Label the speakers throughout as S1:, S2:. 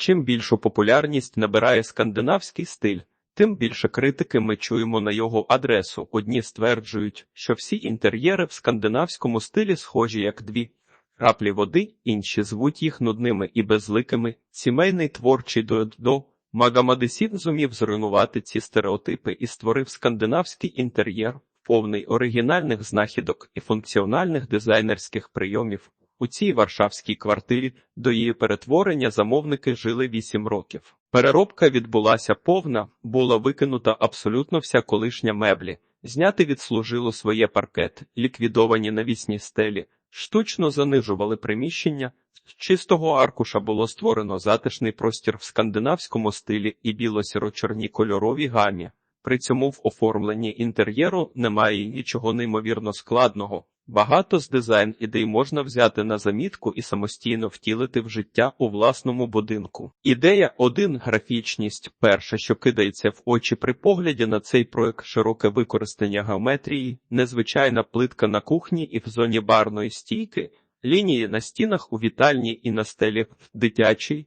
S1: Чим більшу популярність набирає скандинавський стиль, тим більше критики ми чуємо на його адресу. Одні стверджують, що всі інтер'єри в скандинавському стилі схожі як дві краплі води, інші звуть їх нудними і безликими. Сімейний творчий до Магамадисін зумів зруйнувати ці стереотипи і створив скандинавський інтер'єр, повний оригінальних знахідок і функціональних дизайнерських прийомів. У цій варшавській квартирі до її перетворення замовники жили вісім років. Переробка відбулася повна, була викинута абсолютно вся колишня меблі, зняти відслужило своє паркет, ліквідовані навісні стелі, штучно занижували приміщення. З чистого аркуша було створено затишний простір в скандинавському стилі і біло-сіро-чорній кольоровій гамі. При цьому в оформленні інтер'єру немає нічого неймовірно складного. Багато з дизайн ідей можна взяти на замітку і самостійно втілити в життя у власному будинку. Ідея один графічність. Перше, що кидається в очі при погляді на цей проект, широке використання геометрії, незвичайна плитка на кухні і в зоні барної стійки, лінії на стінах у вітальні і на стелі дитячій.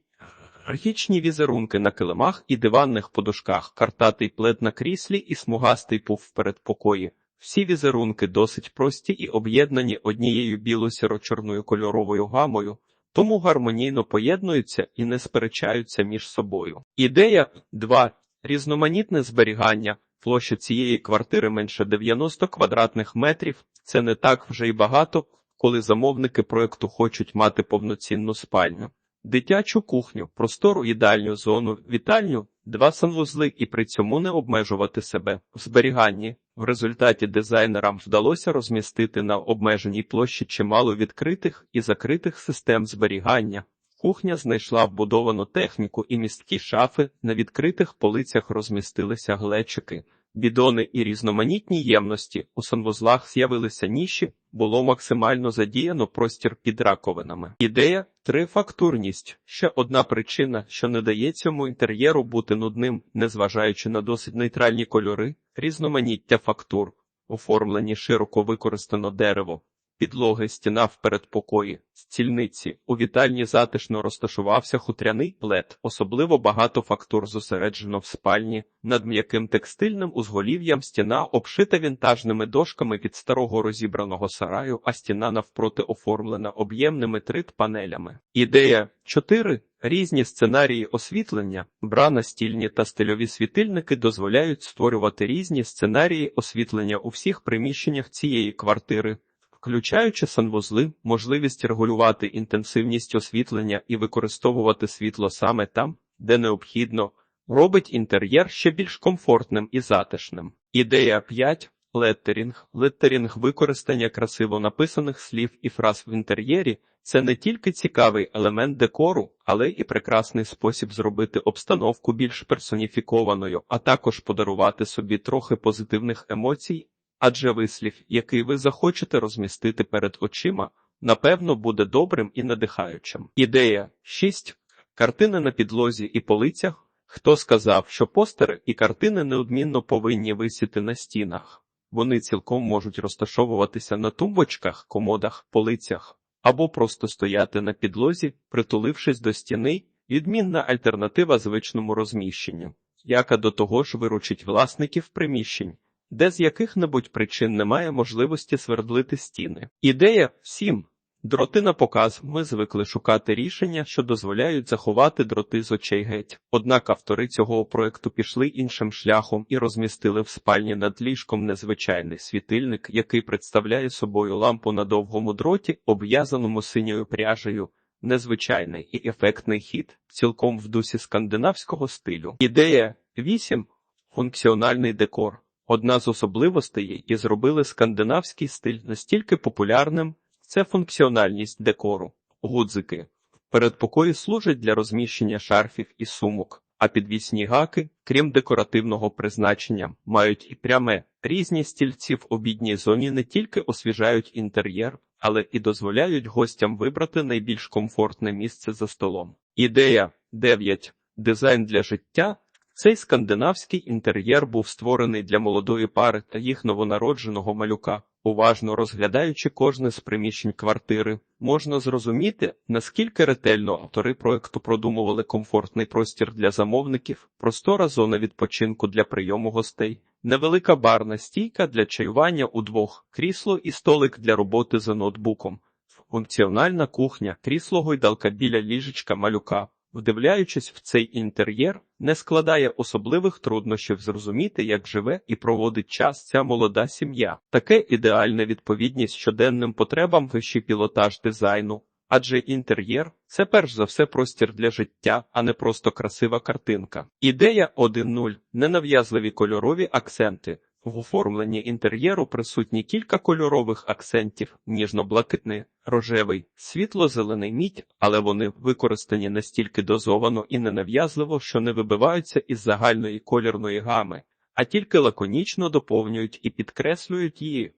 S1: Архічні візерунки на килимах і диванних подушках, картатий плед на кріслі і смугастий пуф в передпокої. Всі візерунки досить прості і об'єднані однією біло-сіро-чорною кольоровою гамою, тому гармонійно поєднуються і не сперечаються між собою. Ідея 2. Різноманітне зберігання. Площа цієї квартири менше 90 квадратних метрів. Це не так вже й багато, коли замовники проекту хочуть мати повноцінну спальню. Дитячу кухню, простору їдальню зону, вітальню, два санвузли і при цьому не обмежувати себе в зберіганні. В результаті дизайнерам вдалося розмістити на обмеженій площі чимало відкритих і закритих систем зберігання. Кухня знайшла вбудовану техніку і місткі шафи, на відкритих полицях розмістилися глечики, бідони і різноманітні ємності. У санвузлах з'явилися ніші, було максимально задіяно простір під раковинами. Ідея трифактурність ще одна причина, що не дає цьому інтер'єру бути нудним, незважаючи на досить нейтральні кольори, різноманіття фактур, оформлені широко використано дерево. Підлоги, стіна в передпокої, стільниці. У вітальні затишно розташувався хутряний плед, особливо багато фактур зосереджено в спальні. Над м'яким текстильним узголів'ям стіна обшита вінтажними дошками від старого розібраного сараю, а стіна навпроти оформлена об'ємними трит-панелями. Ідея 4. Різні сценарії освітлення, бра настільні та стильові світильники дозволяють створювати різні сценарії освітлення у всіх приміщеннях цієї квартири включаючи санвузли, можливість регулювати інтенсивність освітлення і використовувати світло саме там, де необхідно, робить інтер'єр ще більш комфортним і затишним. Ідея 5. Леттерінг. Леттерінг використання красиво написаних слів і фраз в інтер'єрі це не тільки цікавий елемент декору, але і прекрасний спосіб зробити обстановку більш персоніфікованою, а також подарувати собі трохи позитивних емоцій адже вислів, який ви захочете розмістити перед очима, напевно, буде добрим і надихаючим. Ідея 6. Картини на підлозі і полицях. Хто сказав, що постери і картини неодмінно повинні висіти на стінах? Вони цілком можуть розташовуватися на тумбочках, комодах, полицях або просто стояти на підлозі, притулившись до стіни, відмінна альтернатива звичному розміщенню, яка до того ж виручить власників приміщень де з яких-небудь причин немає можливості свердлити стіни. Ідея 7. Дроти на показ ми звикли шукати рішення, що дозволяють заховати дроти з очей геть. Однак автори цього проекту пішли іншим шляхом і розмістили в спальні над ліжком незвичайний світильник, який представляє собою лампу на довгому дроті, обв'язаному синьою пряжею. Незвичайний і ефектний хід, цілком в дусі скандинавського стилю. Ідея 8. функціональний декор. Одна з особливостей, які зробили скандинавський стиль настільки популярним, це функціональність декору. Гудзики передпокої служать для розміщення шарфів і сумок, а підвісні гаки, крім декоративного призначення, мають і пряме різні стільці в обідній зоні не тільки освіжають інтер'єр, але і дозволяють гостям вибрати найбільш комфортне місце за столом. Ідея 9. Дизайн для життя цей скандинавський інтер'єр був створений для молодої пари та їх новонародженого малюка. Уважно розглядаючи кожне з приміщень квартири, можна зрозуміти, наскільки ретельно автори проекту продумували комфортний простір для замовників, простора зона відпочинку для прийому гостей, невелика барна стійка для чаювання удвох, крісло і столик для роботи за ноутбуком, функціональна кухня, крісло гойдалка біля ліжечка малюка. Вдивляючись в цей інтер'єр, не складає особливих труднощів зрозуміти, як живе і проводить час ця молода сім'я. Таке ідеальна відповідність щоденним потребам вищий пілотаж дизайну, адже інтер'єр це перш за все простір для життя, а не просто красива картинка. Ідея 1.0 – ненав'язливі кольорові акценти. В оформленні інтер'єру присутні кілька кольорових акцентів: ніжно-блакитний, рожевий, світло-зелений мідь, але вони використані настільки дозовано і ненав'язливо, що не вибиваються із загальної колірної гами, а тільки лаконічно доповнюють і підкреслюють її.